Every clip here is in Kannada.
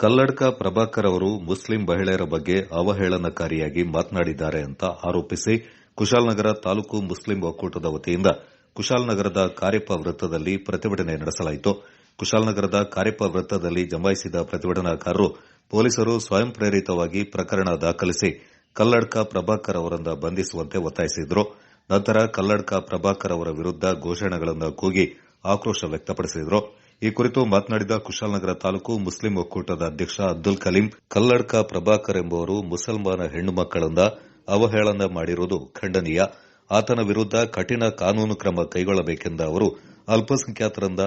ಕಲ್ಲಡ್ಕ ಪ್ರಭಾಕರ್ ಅವರು ಮುಸ್ಲಿಂ ಮಹಿಳೆಯರ ಬಗ್ಗೆ ಅವಹೇಳನಕಾರಿಯಾಗಿ ಮಾತನಾಡಿದ್ದಾರೆ ಅಂತ ಆರೋಪಿಸಿ ಕುಶಾಲನಗರ ತಾಲೂಕು ಮುಸ್ಲಿಂ ಒಕ್ಕೂಟದ ವತಿಯಿಂದ ಕುಶಾಲನಗರದ ಕಾರ್ಯಪ್ಪ ವೃತ್ತದಲ್ಲಿ ಪ್ರತಿಭಟನೆ ನಡೆಸಲಾಯಿತು. ಕುಶಾಲನಗರದ ಕಾರ್ಯಪ್ಪ ವೃತ್ತದಲ್ಲಿ ಜಮಾಯಿಸಿದ ಪ್ರತಿಭಟನಾಕಾರರು ಪೊಲೀಸರು ಸ್ವಯಂ ಪ್ರೇರಿತವಾಗಿ ಪ್ರಕರಣ ದಾಖಲಿಸಿ ಕಲ್ಲಡ್ಕ ಪ್ರಭಾಕರ್ ಅವರನ್ನ ಬಂಧಿಸುವಂತೆ ಒತ್ತಾಯಿಸಿದರು. ನಂತರ ಕಲ್ಲಡ್ಕ ಪ್ರಭಾಕರ್ ಅವರ ವಿರುದ್ದ ಘೋಷಣೆಗಳನ್ನು ಕೂಗಿ ಆಕ್ರೋಶ ವ್ಯಕ್ತಪಡಿಸಿದರು. ಈ ಕುರಿತು ಮಾತನಾಡಿದ ಕುಶಾಲನಗರ ತಾಲೂಕು ಮುಸ್ಲಿಂ ಒಕ್ಕೂಟದ ಅಧ್ಯಕ್ಷ ಅಬ್ದುಲ್ ಕಲೀಂ, ಕಲ್ಲಡ್ಕ ಪ್ರಭಾಕರ್ ಎಂಬುವರು ಮುಸಲ್ಮಾನ ಹೆಣ್ಣು ಮಕ್ಕಳನ್ನ ಅವಹೇಳನ ಮಾಡಿರುವುದು ಖಂಡನೀಯ. ಆತನ ವಿರುದ್ದ ಕಠಿಣ ಕಾನೂನು ಕ್ರಮ ಕೈಗೊಳ್ಳಬೇಕೆಂದ ಅವರು ಅಲ್ಪಸಂಖ್ಯಾತರಿಂದ,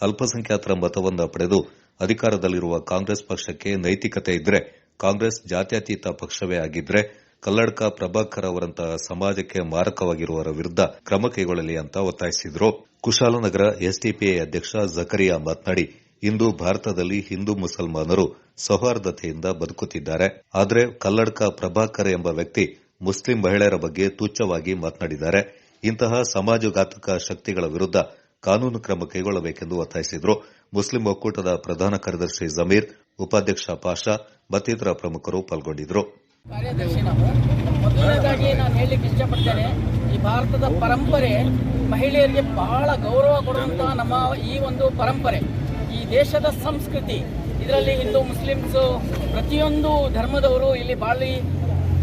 ಅಲ್ಪಸಂಖ್ಯಾತರ ಮತವನ್ನು ಪಡೆದು ಅಧಿಕಾರದಲ್ಲಿರುವ ಕಾಂಗ್ರೆಸ್ ಪಕ್ಷಕ್ಕೆ ನೈತಿಕತೆ ಇದ್ರೆ, ಕಾಂಗ್ರೆಸ್ ಜಾತ್ಯತೀತ ಪಕ್ಷವೇ ಆಗಿದ್ರೆ ಕಲ್ಲಡ್ಕ ಪ್ರಭಾಕರ್ ಅವರಂತಹ ಸಮಾಜಕ್ಕೆ ಮಾರಕವಾಗಿರುವವರ ವಿರುದ್ಧ ಕ್ರಮ ಕೈಗೊಳ್ಳಲಿ ಅಂತ ಒತ್ತಾಯಿಸಿದರು. ಕುಶಾಲನಗರ ಎಸ್ಡಿಪಿಐ ಅಧ್ಯಕ್ಷ ಜಕರಿಯಾ ಮಾತನಾಡಿ, ಇಂದು ಭಾರತದಲ್ಲಿ ಹಿಂದೂ ಮುಸಲ್ಮಾನರು ಸೌಹಾರ್ದತೆಯಿಂದ ಬದುಕುತ್ತಿದ್ದಾರೆ. ಆದರೆ ಕಲ್ಲಡ್ಕ ಪ್ರಭಾಕರ್ ಎಂಬ ವ್ಯಕ್ತಿ ಮುಸ್ಲಿಂ ಮಹಿಳೆಯರ ಬಗ್ಗೆ ತುಚ್ಛವಾಗಿ ಮಾತನಾಡಿದ್ದಾರೆ. ಇಂತಹ ಸಮಾಜಘಾತಕ ಶಕ್ತಿಗಳ ವಿರುದ್ದ ಕಾನೂನು ಕ್ರಮ ಕೈಗೊಳ್ಳಬೇಕೆಂದು ಒತ್ತಾಯಿಸಿದರು. ಮುಸ್ಲಿಂ ಒಕ್ಕೂಟದ ಪ್ರಧಾನ ಕಾರ್ಯದರ್ಶಿ ಜಮೀರ್, ಉಪಾಧ್ಯಕ್ಷ ಪಾಷಾ ಮತ್ತಿತರ ಪ್ರಮುಖರು ಪಾಲ್ಗೊಂಡಿದ್ದರು ಕಾರ್ಯದರ್ಶಿ ನಾವು. ಮೊದಲನೇದಾಗಿ ನಾನು ಹೇಳಲಿಕ್ಕೆ ಇಷ್ಟಪಡ್ತೇನೆ, ಈ ಭಾರತದ ಪರಂಪರೆ ಮಹಿಳೆಯರಿಗೆ ಬಹಳ ಗೌರವ ಕೊಡುವಂತಹ ನಮ್ಮ ಈ ಒಂದು ಪರಂಪರೆ. ಈ ದೇಶದ ಸಂಸ್ಕೃತಿ, ಇದರಲ್ಲಿ ಹಿಂದೂ ಮುಸ್ಲಿಮ್ಸು ಪ್ರತಿಯೊಂದು ಧರ್ಮದವರು ಇಲ್ಲಿ ಬಾಳಿ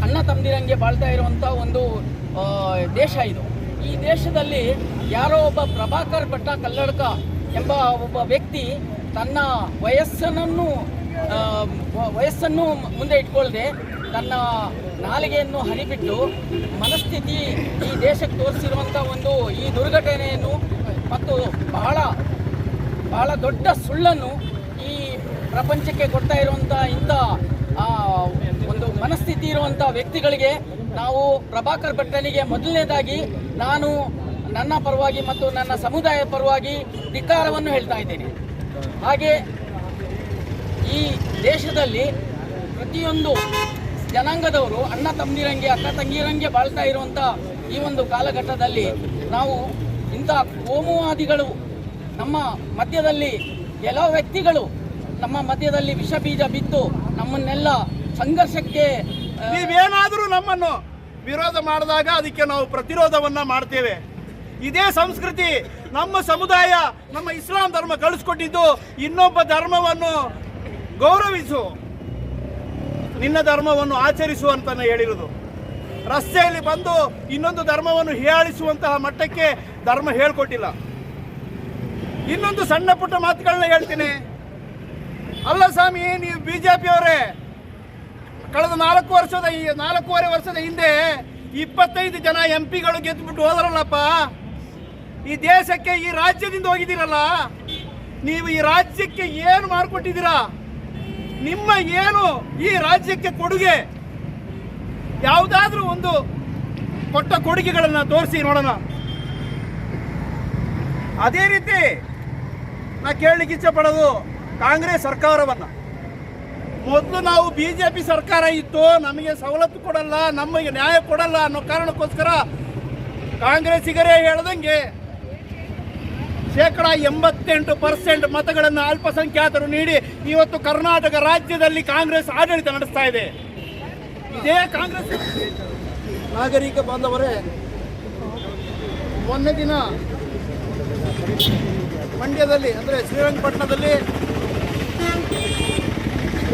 ಅಣ್ಣ ತಂದಿರಂಗೆ ಬಾಳ್ತಾ ಇರುವಂಥ ಒಂದು ದೇಶ ಇದು. ಈ ದೇಶದಲ್ಲಿ ಯಾರೋ ಒಬ್ಬ ಪ್ರಭಾಕರ್ ಭಟ್ಟ ಕಲ್ಲಡ್ಕ ಎಂಬ ಒಬ್ಬ ವ್ಯಕ್ತಿ ತನ್ನ ವಯಸ್ಸನ್ನು ವಯಸ್ಸನ್ನು ಮುಂದೆ ಇಟ್ಕೊಳ್ಳದೆ ತನ್ನ ನಾಲಿಗೆಯನ್ನು ಹರಿಬಿಟ್ಟು ಮನಸ್ಥಿತಿ ಈ ದೇಶಕ್ಕೆ ತೋರಿಸಿರುವಂಥ ಒಂದು ಈ ದುರ್ಘಟನೆಯನ್ನು ಮತ್ತು ಬಹಳ ಬಹಳ ದೊಡ್ಡ ಸುಳ್ಳನ್ನು ಈ ಪ್ರಪಂಚಕ್ಕೆ ಕೊಡ್ತಾ ಇರುವಂಥ ಇಂಥ ಒಂದು ಮನಸ್ಥಿತಿ ಇರುವಂಥ ವ್ಯಕ್ತಿಗಳಿಗೆ ನಾವು ಪ್ರಭಾಕರ್ ಭಟ್ಟನಿಗೆ ಮೊದಲನೇದಾಗಿ ನಾನು ನನ್ನ ಪರವಾಗಿ ಮತ್ತು ನನ್ನ ಸಮುದಾಯ ಪರವಾಗಿ ಧಿಕ್ಕಾರವನ್ನು ಹೇಳ್ತಾ ಇದ್ದೇನೆ. ಹಾಗೆ ಈ ದೇಶದಲ್ಲಿ ಪ್ರತಿಯೊಂದು ಜನಾಂಗದವರು ಅಣ್ಣ ತಮ್ಮದಿರಂಗೆ ಅಕ್ಕ ತಂಗಿರಂಗೆ ಬಾಳ್ತಾ ಇರುವಂಥ ಈ ಒಂದು ಕಾಲಘಟ್ಟದಲ್ಲಿ ನಾವು ಇಂಥ ಕೋಮುವಾದಿಗಳು ನಮ್ಮ ಮಧ್ಯದಲ್ಲಿ ಎಲ್ಲ ವ್ಯಕ್ತಿಗಳು ನಮ್ಮ ಮಧ್ಯದಲ್ಲಿ ವಿಷ ಬೀಜ ಬಿತ್ತು ನಮ್ಮನ್ನೆಲ್ಲ ಸಂಘರ್ಷಕ್ಕೆ ನೀವೇನಾದರೂ ನಮ್ಮನ್ನು ವಿರೋಧ ಮಾಡಿದಾಗ ಅದಕ್ಕೆ ನಾವು ಪ್ರತಿರೋಧವನ್ನ ಮಾಡ್ತೇವೆ. ಇದೇ ಸಂಸ್ಕೃತಿ ನಮ್ಮ ಸಮುದಾಯ, ನಮ್ಮ ಇಸ್ಲಾಂ ಧರ್ಮ ಕಳಿಸ್ಕೊಟ್ಟಿದ್ದು ಇನ್ನೊಬ್ಬ ಧರ್ಮವನ್ನು ಗೌರವಿಸು. ನಿನ್ನ ಧರ್ಮವನ್ನು ಆಚರಿಸು ಅಂತಾನೆ ಹೇಳಿರೋದು. ರಸ್ತೆಯಲ್ಲಿ ಬಂದು ಇನ್ನೊಂದು ಧರ್ಮವನ್ನು ಹೀಯಾಳಿಸುವಂತಹ ಮಟ್ಟಕ್ಕೆ ಧರ್ಮ ಹೇಳ್ಕೊಟ್ಟಿಲ್ಲ. ಇನ್ನೊಂದು ಸಣ್ಣ ಪುಟ್ಟ ಮಾತುಗಳನ್ನ ಹೇಳ್ತೀನಿ. ಅಲ್ಲ ಸ್ವಾಮಿ, ನೀವು ಬಿಜೆಪಿಯವರೇ, ಕಳೆದ ನಾಲ್ಕು ವರ್ಷದ ಈ ನಾಲ್ಕೂವರೆ ವರ್ಷದ ಹಿಂದೆ ಇಪ್ಪತ್ತೈದು ಜನ ಎಂ ಪಿಗಳು ಗೆದ್ದುಬಿಟ್ಟು ಹೋದರಲ್ಲಪ್ಪ. ಈ ದೇಶಕ್ಕೆ, ಈ ರಾಜ್ಯದಿಂದ ಹೋಗಿದ್ದೀರಲ್ಲ. ನೀವು ಈ ರಾಜ್ಯಕ್ಕೆ ಏನು ಮಾಡಿಕೊಟ್ಟಿದ್ದೀರಾ? ನಿಮ್ಮ ಏನು ಈ ರಾಜ್ಯಕ್ಕೆ ಕೊಡುಗೆ? ಯಾವುದಾದ್ರೂ ಒಂದು ಕೊಟ್ಟ ಕೊಡುಗೆಗಳನ್ನು ತೋರಿಸಿ ನೋಡೋಣ. ಅದೇ ರೀತಿ ನಾ ಕೇಳಲಿಕ್ಕೆ ಇಚ್ಛಪಡೋದು ಕಾಂಗ್ರೆಸ್ ಸರ್ಕಾರವನ್ನು. ಮೊದಲು ನಾವು ಬಿಜೆಪಿ ಸರ್ಕಾರ ಇತ್ತು, ನಮಗೆ ಸವಲತ್ತು ಕೊಡಲ್ಲ, ನಮಗೆ ನ್ಯಾಯ ಕೊಡಲ್ಲ ಅನ್ನೋ ಕಾರಣಕ್ಕೋಸ್ಕರ ಕಾಂಗ್ರೆಸ್ಸಿಗರೇ ಹೇಳ್ದಂಗೆ ಶೇಕಡ ಎಂಬತ್ತೆಂಟು ಪರ್ಸೆಂಟ್ ಮತಗಳನ್ನು ಅಲ್ಪಸಂಖ್ಯಾತರು ನೀಡಿ ಇವತ್ತು ಕರ್ನಾಟಕ ರಾಜ್ಯದಲ್ಲಿ ಕಾಂಗ್ರೆಸ್ ಆಡಳಿತ ನಡೆಸ್ತಾ ಇದೆ. ಇದೇ ಕಾಂಗ್ರೆಸ್ ನಾಗರಿಕ ಬಾಂಧವರೇ, ಮೊನ್ನೆ ದಿನ ಮಂಡ್ಯದಲ್ಲಿ, ಅಂದರೆ ಶ್ರೀರಂಗಪಟ್ಟಣದಲ್ಲಿ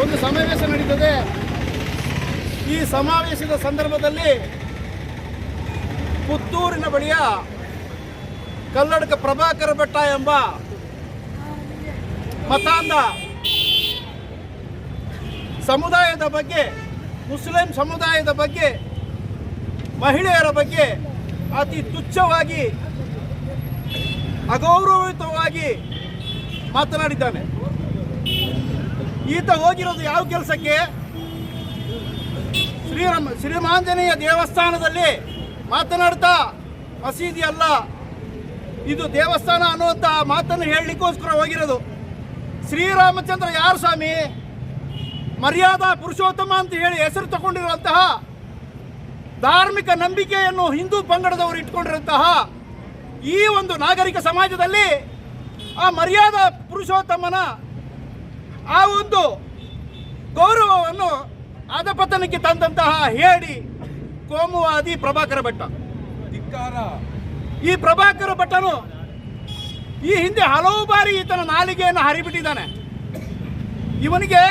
ಒಂದು ಸಮಾವೇಶ ನಡೀತದೆ. ಈ ಸಮಾವೇಶದ ಸಂದರ್ಭದಲ್ಲಿ ಪುತ್ತೂರಿನ ಬಳಿಯ ಕಲ್ಲಡ್ಕ ಪ್ರಭಾಕರ ಬೆಟ್ಟ ಎಂಬ ಮತಾಂದ ಸಮುದಾಯದ ಬಗ್ಗೆ, ಮುಸ್ಲಿಂ ಸಮುದಾಯದ ಬಗ್ಗೆ, ಮಹಿಳೆಯರ ಬಗ್ಗೆ ಅತಿ ತುಚ್ಛವಾಗಿ, ಅಗೌರವಯುತವಾಗಿ ಮಾತನಾಡಿದ್ದಾನೆ. ಈತ ಹೋಗಿರೋದು ಯಾವ ಕೆಲಸಕ್ಕೆ? ಶ್ರೀರಾಮ, ಶ್ರೀಮಾಂಜನೇಯ ದೇವಸ್ಥಾನದಲ್ಲಿ ಮಾತನಾಡ್ತಾ, ಮಸೀದಿ ಅಲ್ಲ. ಇದು ದೇವಸ್ಥಾನ ಅನ್ನುವಂಥ ಮಾತನ್ನು ಹೇಳಲಿಕ್ಕೋಸ್ಕರ ಹೋಗಿರೋದು. ಶ್ರೀರಾಮಚಂದ್ರ ಯಾರು ಸ್ವಾಮಿ? ಮರ್ಯಾದಾ ಪುರುಷೋತ್ತಮ ಅಂತ ಹೇಳಿ ಹೆಸರು ತಗೊಂಡಿರುವಂತಹ ಧಾರ್ಮಿಕ ನಂಬಿಕೆಯನ್ನು ಹಿಂದೂ ಪಂಗಡದವರು ಇಟ್ಕೊಂಡಿರುವಂತಹ ಈ ಒಂದು ನಾಗರಿಕ ಸಮಾಜದಲ್ಲಿ ಆ ಮರ್ಯಾದಾ ಪುರುಷೋತ್ತಮನ ಆ ಒಂದು ಗೌರವವನ್ನು ಅಧಪತನಕ್ಕೆ ತಂದಂತಹ ಹೇಳಿ ಕೋಮುವಾದಿ ಪ್ರಭಾಕರ ಭಟ್ಟ ಈ ಪ್ರಭಾಕರ ಭಟ್ಟನು ಈ ಹಿಂದೆ ಹಲವು ಬಾರಿ ಈತನ ನಾಲಿಗೆಯನ್ನು ಹರಿಬಿಟ್ಟಿದ್ದಾನೆ. ಇವನಿಗೆ